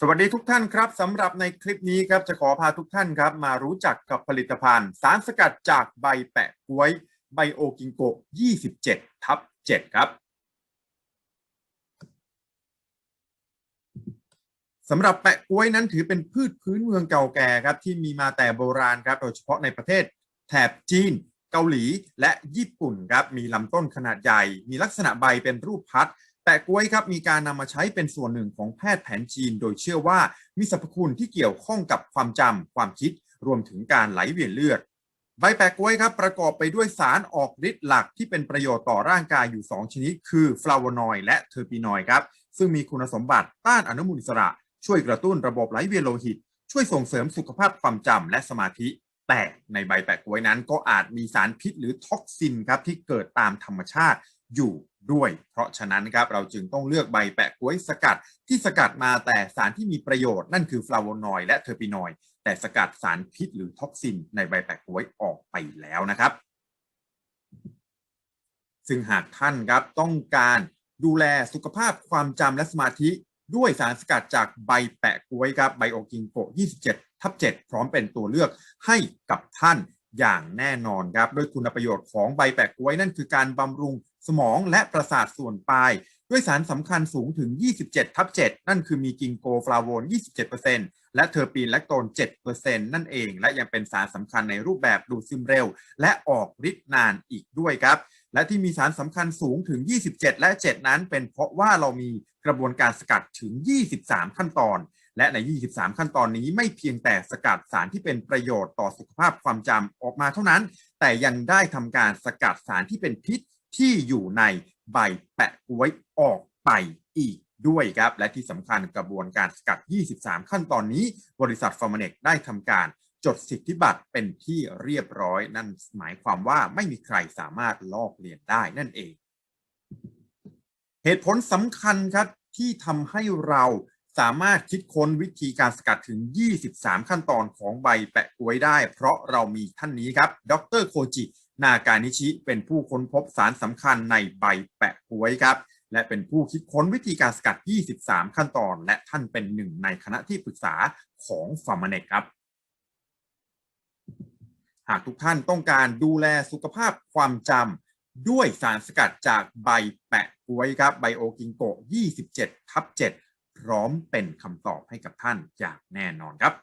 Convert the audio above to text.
สวัสดีทุกท่านครับสำหรับในคลิปนี้ครับจะขอพาทุกท่านครับ มารู้จักกับผลิตภัณฑ์ สารสกัดจากใบแปะกล้วยไบโอกิงโก 27 ทับ 7 ครับสำหรับแปะกล้วยนั้นถือเป็นพืชพื้นเมืองเก่าแก่ครับ ที่มีมาแต่โบราณครับโดยเฉพาะในประเทศแถบจีน เกาหลีและญี่ปุ่นครับมีลำต้นขนาดใหญ่ มีลักษณะใบเป็นรูปพัด แปะกล้วยครับมีการนำมาใช้เป็นส่วนหนึ่งของแพทย์แผนจีน โดยเชื่อว่ามีสรรพคุณที่เกี่ยวข้องกับความจำความคิด รวมถึงการไหลเวียนเลือดใบแปะกล้วยครับประกอบไปด้วยสารออกฤทธิ์หลักที่เป็นประโยชน์ต่อร่างกายอยู่ 2 ชนิด คือฟลาโวนอยด์และเทอร์ปีนอยด์ครับ ซึ่งมีคุณสมบัติต้านอนุมูลอิสระ ช่วยกระตุ้นระบบไหลเวียนโลหิต ช่วยส่งเสริมสุขภาพความจำและสมาธิ แต่ในใบแปะกล้วยนั้นก็อาจมีสารพิษหรือท็อกซินครับที่เกิดตามธรรมชาติอยู่ ด้วย เพราะฉะนั้นครับเราจึงต้องเลือกใบแปะกล้วยสกัดที่สกัดมาแต่สารที่มีประโยชน์นั่นคือฟลาโวนอยด์และเทอร์ปีนอยด์แต่สกัดสารพิษหรือท็อกซินในใบแปะกล้วยออกไปแล้วนะครับ ซึ่งหากท่านครับต้องการดูแลสุขภาพความจำและสมาธิด้วยสารสกัดจากใบแปะกล้วยครับไบโอกิงโก27 ทับ 7 พร้อมเป็นตัวเลือกให้กับท่านอย่างแน่นอนครับด้วยคุณประโยชน์ของใบแปะกล้วยนั่นคือการบำรุง สมองและประสาทส่วนปลาย ด้วยสารสำคัญสูงถึง 27 ทับ 7 นั่นคือมีกิงโกฟลาโวน27%และเทอร์ปีนและโตน 7%นั่นเอง และยังเป็นสารสำคัญในรูปแบบดูดซึมเร็ว และออกฤทธิ์นานอีกด้วยครับและที่มีสารสำคัญสูงถึง 27 และ 7 นั้น เป็นเพราะว่าเรามีกระบวนการสกัดถึง 23 ขั้นตอน และใน 23 ขั้นตอนนี้ไม่เพียงแต่สกัดสารที่เป็นประโยชน์ต่อสุขภาพความจำออกมาเท่านั้น แต่ยังได้ทำการสกัดสารที่เป็นพิษ ที่อยู่ในใบแปะกล้วยออกไปอีกด้วยครับ และที่สำคัญกระบวนการสกัด 23 ขั้นตอนนี้ บริษัทฟอร์มเนกได้ทำการจดสิทธิบัตรเป็นที่เรียบร้อย นั่นหมายความว่าไม่มีใครสามารถลอกเลียนได้นั่นเอง เหตุผลสำคัญครับที่ทำให้เราสามารถคิดค้นวิธีการสกัดถึง 23 ขั้นตอนของใบแปะกล้วยได้ เพราะเรามีท่านนี้ครับ ดรโคจิ นาการนิชิเป็นผู้ค้นพบสารสำคัญในใบแปะกล้วยครับ และเป็นผู้คิดค้นวิธีการสกัด 23 ขั้นตอน และท่านเป็นหนึ่งในคณะที่ปรึกษาของฟาร์มาเนกครับ หากทุกท่านต้องการดูแลสุขภาพความจำด้วยสารสกัดจากใบแปะกล้วยครับไบโอกิงโก27ทับ7พร้อมเป็นคำตอบให้กับท่านอย่างแน่นอนครับ